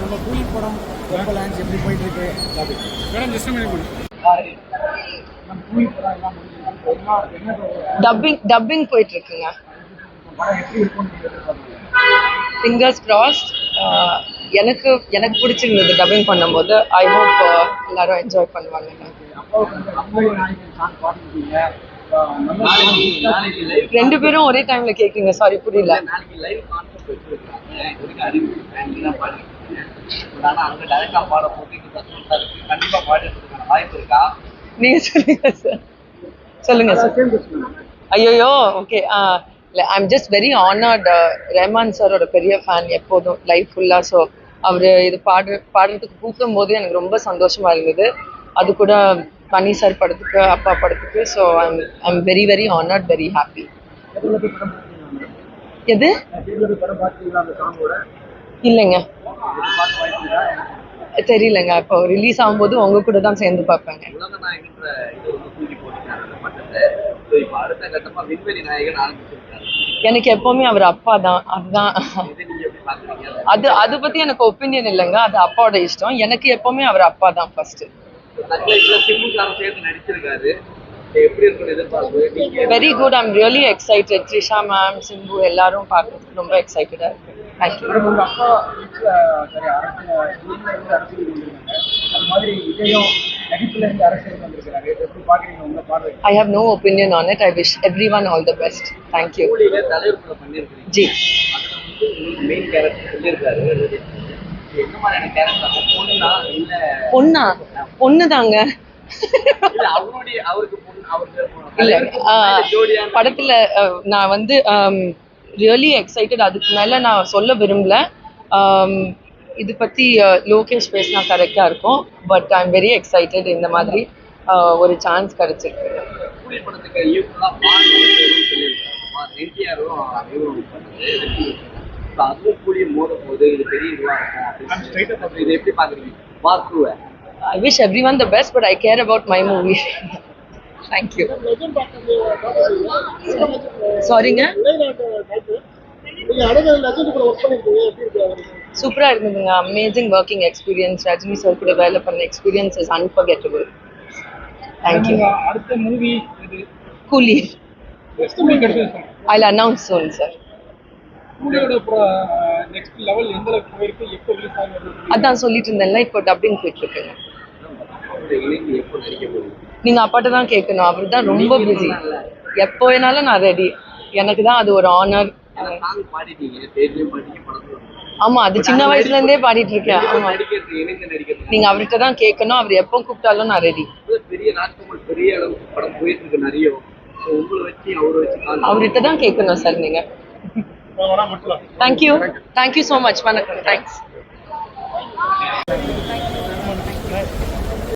நம்ம கூலி படம் எப்போ லான்ச் எப்படி போயிட்டு இருக்கு மேடம். ஜஸ்ட் டப்பிங் டப்பிங் போயிட்டு இருக்குங்க ஃபிங்கர்ஸ் கிராஸ்ட் எனக்கு எனக்கு பிடிச்சிருந்தது டப்பிங் பண்ணும்போது. ஐ ஹோப் எல்லாரும் என்ஜாய் பண்ணுவாங்க. ரெண்டு பேரும் ஒரே டைம்ல கேக்குறீங்க. சாரி புரியல. நீங்க பாட போட்டு பாடுறதுக்கான வாய்ப்பு இருக்கா சொல்லுங்க சார் சொல்லுங்க சார் ஐயோயோ ஓகே இல்லை ஜஸ்ட் வெரி ஆனர்ட் ரஹ்மான் சாரோட பெரிய ஃபேன் எப்போதும் லைஃப் ஃபுல்லாக ஸோ அவர் இது பாடு பாடுறதுக்கு கூப்பிடும் போது எனக்கு ரொம்ப சந்தோஷமா இருந்தது. அது கூட மணி சார் படத்துக்கு அப்பா படத்துக்கு so I'm I'm very very honoured very happy எது? இல்லைங்க. தெரியலங்க. இப்போ ரிலீஸ் ஆகும்போது உங்க கூட தான் சேர்ந்து பார்ப்பேங்க. எனக்கு எப்பவுமே அவர் அப்பா தான். அதுதான். அது அது பத்தி எனக்கு ஒப்பீனியன் இல்லைங்க. அது அப்பாவோட இஷ்டம். எனக்கு எப்பவுமே அவர் அப்பா தான் first very good I'm really excited Trisha ma'am Simbu எல்லாரும் பார்க்கறதுக்கு ரொம்ப எக்ஸைட்டடா இருக்கு. Thank you I have no opinion on it I wish everyone all the best thank you கூட பண்ணிருக்கீங்க? ஜி. அதுல வந்து உங்களுக்கு மெயின் கேரக்டர் சொல்லியிருக்காரு. என்ன மாதிரியான கேரக்டர் பொண்ணா? இல்ல பொண்ணா? பொண்ணு தாங்க படத்துல நான் வந்து ரியலி எக்ஸைட்டட் அதுக்கு மேல நான் சொல்ல விரும்பல. இது பத்தி லோகேஷ் பேசினா கரெக்டா இருக்கும். But I am very excited இந்த மாதிரி ஒரு சான்ஸ் கிடைச்சிருக்கு. அதுவும் கூலி மோத போது இது பெரிய இதுவா இருக்கும். அப்படின்னு இதை எப்படி பாக்குறீங்க I wish everyone the best but I care about my movie thank you சாரிங்க சூப்பரா இருந்ததுங்க. Amazing working experience Rajini sir கூட வேலை பண்ண experience is unforgettable thank you அடுத்த movie Coolie I announce zone sir அதான் சொல்லிட்டு இருந்தேன்ல இப்போ டப்பிங் போயிட்டு இருக்குங்க. இணைந்து எப்போ நடிக்க போகுது? நீங்க அப்பாட்ட தான் கேட்கணும். அவர் தான் ரொம்ப பிஸி எப்போ வேணாலும் நான் ரெடி எனக்கு தான் அது ஒரு ஆனர் சாங் பாடிட்டீங்க. ஸ்டேஜ்லயும் பாடிட்டீங்க படத்துல ஆமா அது சின்ன வயசுல இருந்தே பாடிட்டு இருக்கேன் ஆமா. நடிக்கிறது இணைந்து நடிக்கிறது நீங்க அவர்கிட்ட தான் கேட்கணும். அவர் எப்போ கூப்பிட்டாலும் நான் ரெடி பெரிய ராஜ்குமார் பெரிய அளவுக்கு படம் போயிட்டு இருக்கு நிறைய. So உங்களை வச்சு அவரை வச்சு கால் அவர்கிட்ட தான் கேட்கணும் சார் நீங்க. Thank you thank you so much வணக்கம். தேங்க்ஸ்